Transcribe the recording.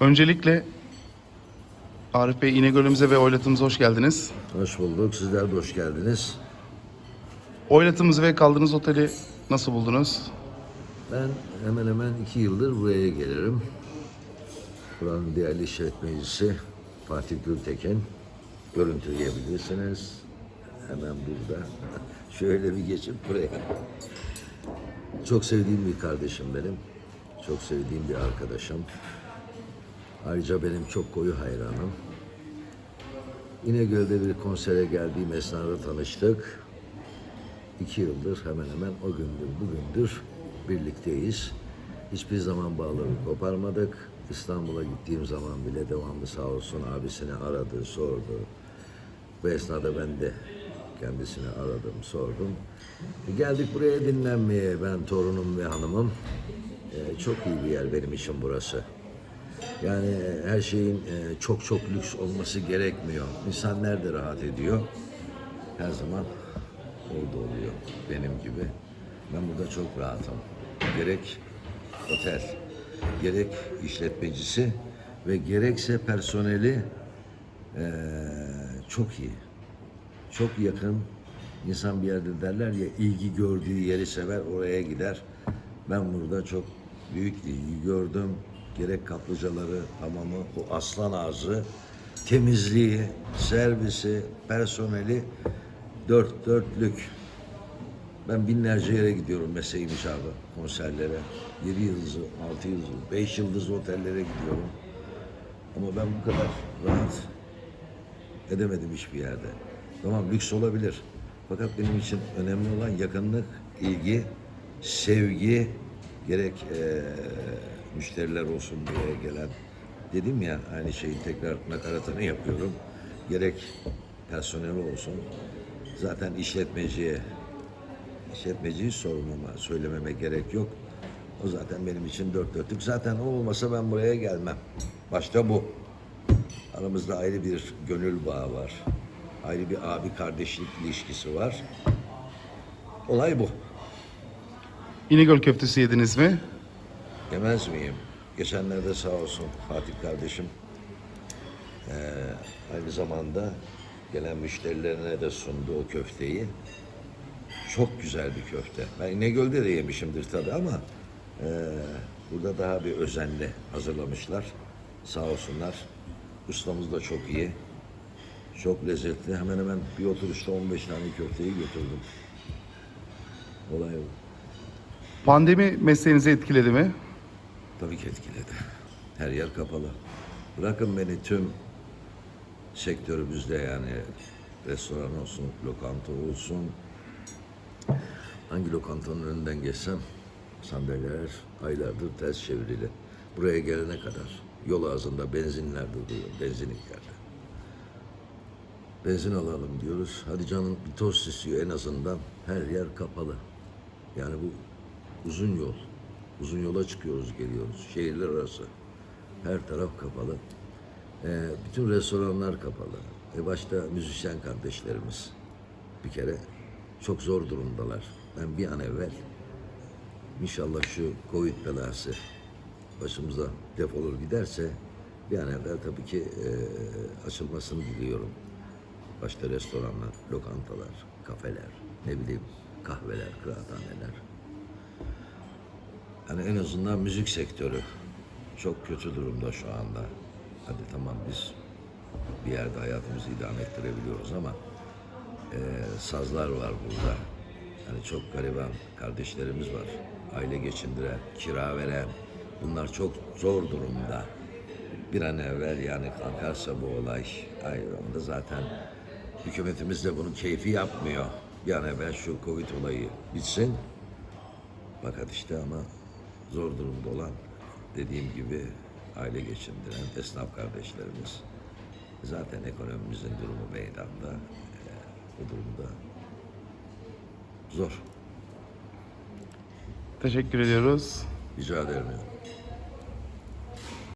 Öncelikle Arif Bey İnegöl'ümüze ve oylatımıza hoş geldiniz. Hoş bulduk. Sizler de hoş geldiniz. Oylatımızı ve kaldığınız oteli nasıl buldunuz? Ben hemen hemen iki yıldır buraya gelirim. Buranın değerli işletmecisi Fatih Gültekin. Görüntüleyebilirsiniz. Hemen burada. Şöyle bir geçip buraya. Çok sevdiğim bir kardeşim benim. Çok sevdiğim bir arkadaşım. Ayrıca benim çok koyu hayranım. İnegöl'de bir konsere geldiğim esnada tanıştık. İki yıldır hemen hemen o gündür bugündür birlikteyiz. Hiçbir zaman bağları koparmadık. İstanbul'a gittiğim zaman bile devamlı sağ olsun abisini aradı, sordu. Bu esnada ben de kendisini aradım, sordum. E, geldik buraya dinlenmeye ben torunum ve hanımım. E, çok iyi bir yer benim için burası. Yani e, her şeyin e, çok çok lüks olması gerekmiyor. İnsan nerede rahat ediyor? Her zaman orada oluyor benim gibi. Ben burada çok rahatım. Gerek otel, gerek işletmecisi ve gerekse personeli eee, çok iyi. Çok yakın. İnsan bir yerde derler ya ilgi gördüğü yeri sever oraya gider. Ben burada çok büyük ilgi gördüm. Gerek kaplıcaları tamamı o aslan ağzı temizliği, servisi, personeli dört dörtlük. Ben binlerce yere gidiyorum mesleğim icabı konserlere. Yedi yıldızlı, altı yıldızlı, beş yıldızlı otellere gidiyorum. Ama ben bu kadar rahat edemedim hiçbir yerde. Tamam lüks olabilir. Fakat benim için önemli olan yakınlık, ilgi, sevgi, gerek eee, müşteriler olsun buraya gelen. Dedim ya aynı şeyin tekrar nakaratını yapıyorum. Gerek personel olsun. Zaten işletmeciye, işletmeciyi sormama, söylememe gerek yok. O zaten benim için dört dörtlük. Zaten o olmasa ben buraya gelmem. Başta bu. Aramızda ayrı bir gönül bağı var. Ayrı bir abi kardeşlik ilişkisi var. Olay bu. İnegöl köftesi yediniz mi? Yemez miyim? Geçenlerde sağ olsun Fatih kardeşim eee, aynı zamanda gelen müşterilerine de sundu o köfteyi. Çok güzel bir köfte. Ben İnegöl'de de yemişimdir tabii ama eee, burada daha bir özenle hazırlamışlar. Sağ olsunlar. Ustamız da çok iyi. Çok lezzetli. Hemen hemen bir oturuşta 15 tane köfteyi götürdüm. Olay bu. Pandemi mesleğinizi etkiledi mi? Tabii ki etkiledi. Her yer kapalı. Bırakın beni tüm sektörümüzde yani restoran olsun, lokanta olsun. Hangi lokantanın önünden geçsem sandalyeler aylardır ters çevrili. Buraya gelene kadar yol ağzında benzinlerde duruyor, benzinliklerde. Benzin alalım diyoruz. Hadi canım bir tost istiyor en azından. Her yer kapalı. Yani bu uzun yol. Uzun yola çıkıyoruz, geliyoruz. Şehirler arası. Her taraf kapalı. Ee, bütün restoranlar kapalı. E başta müzisyen kardeşlerimiz. Bir kere çok zor durumdalar. Ben bir an evvel inşallah şu Covid belası başımıza defolur giderse bir an evvel tabii ki e, açılmasını diliyorum. Başta restoranlar, lokantalar, kafeler, ne bileyim kahveler, kıraathaneler. Yani en azından müzik sektörü çok kötü durumda şu anda. Hadi tamam biz bir yerde hayatımızı idame ettirebiliyoruz ama eee, sazlar var burada. Yani çok gariban kardeşlerimiz var. Aile geçindiren, kira veren. Bunlar çok zor durumda. Bir an evvel yani kalkarsa bu olay, ay onda zaten hükümetimiz de bunun keyfi yapmıyor. Bir an evvel şu Covid olayı bitsin. Fakat işte ama zor durumda olan dediğim gibi aile geçindiren esnaf kardeşlerimiz. Zaten ekonomimizin durumu meydanda. Ee, bu durumda zor. Teşekkür ediyoruz. Rica ederim.